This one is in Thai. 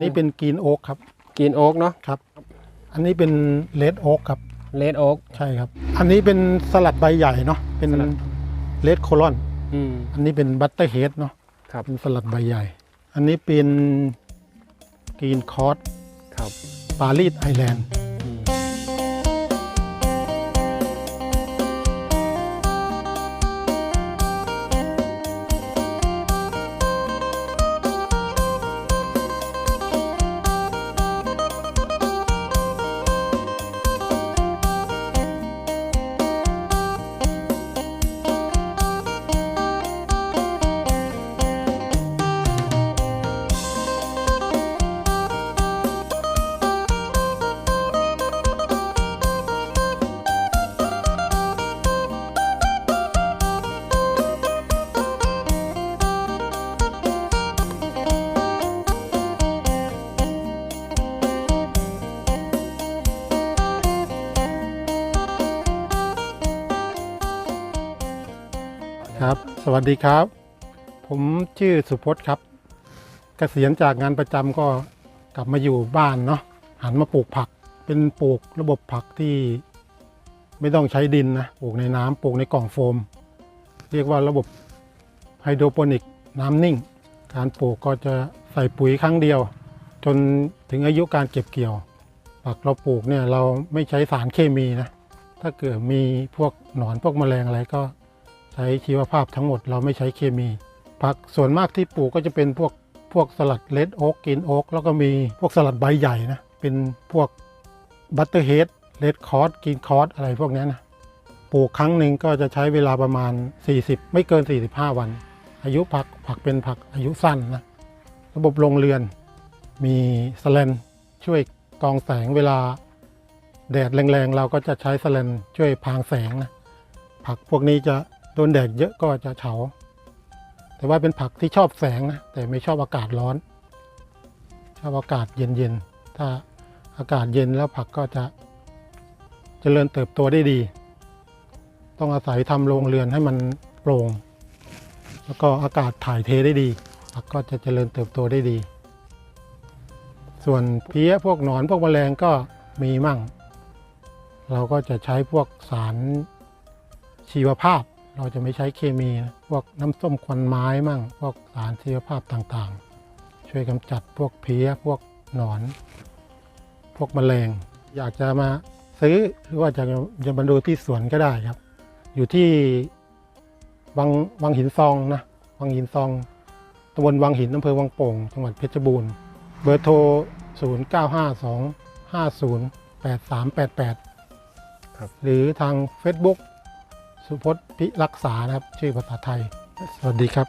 นี่เป็นกรีนโอ๊กครับกินโอ๊กเนาะครับ อันนี้เป็นเลดโอ๊กครับเลดโอ๊กใช่ครับ อันนี้เป็นสลัดใบใหญ่เนาะเป็นสลัดเลดโคลอนอืมอันนี้เป็นบัตเตอร์เฮดเนาะครับเป็นสลัดใบใหญ่ อันนี้เป็นกรีนคอร์สครับปารีสไอแลนด์ ครับ สวัสดีครับ ผมชื่อสุพจน์ครับเกษียณจากงานประจำก็กลับมาอยู่บ้านเนาะหันมาปลูกผัก เป็นปลูกระบบผักที่ไม่ต้องใช้ดินนะปลูกในน้ำปลูกในกล่องโฟม เรียกว่าระบบไฮโดรโปนิกน้ำนิ่ง การปลูกก็จะใส่ปุ๋ยครั้งเดียว จนถึงอายุการเก็บเกี่ยว ผักเราปลูกเนี่ยเราไม่ใช้สารเคมีนะถ้าเกิดมีพวกหนอนพวกแมลงอะไรก็ ช้ชีวภาพทั้งหมดเราไม่ใช้เคมี ผักส่วนมากที่ปลูกก็จะเป็นพวกพวกสลัดเลดโอ๊กกินโอ๊กแล้วก็มีพวกสลัดใบใหญ่นะ เป็นพวกบัตเตอร์เฮดเลดคอร์สกินคอร์สอะไรพวกนี้นะปลูกครั้งหนึ่งก็จะใช้เวลาประมาณ 40 ไม่เกิน 45 วัน อายุผักผักเป็นผักอายุสั้นนะระบบโรงเรือนมีสแลนช่วยกองแสงเวลาแดดแรงๆ เราก็จะใช้สแลนช่วยพรางแสงนะผักพวกนี้จะ โดนแดดเยอะก็จะเฉา แต่ว่าเป็นผักที่ชอบแสงนะแต่ไม่ชอบอากาศร้อน ชอบอากาศเย็นๆ ถ้าอากาศเย็นแล้วผักก็จะเจริญเติบโตได้ดี ต้องอาศัยทำโรงเรือนให้มันโปร่ง แล้วก็อากาศถ่ายเทได้ดี ผักก็จะเจริญเติบโตได้ดี ส่วนเพี้ยพวกหนอนพวกแมลงก็มีมั่ง เราก็จะใช้พวกสารชีวภาพ เราจะไม่ใช้เคมีนะพวกน้ำส้มควันไม้มั่ง พวกสารชีวภาพต่างๆ ช่วยกำจัดพวกเพี้ยพวกหนอน พวกแมลง อยากจะมาซื้อหรือว่าจะจะมาดูที่สวนก็ได้ครับ อยู่ที่วังวังหินซองนะวังหินซองตำบลวังหินอำเภอวังโป่งจังหวัดเพชรบูรณ์เบอร์โทร 0 9 5 2 5 0 8 3 8 8 ครับหรือทาง Facebook สุพจน์พิรักษานะครับ ชื่อภาษาไทย สวัสดีครับ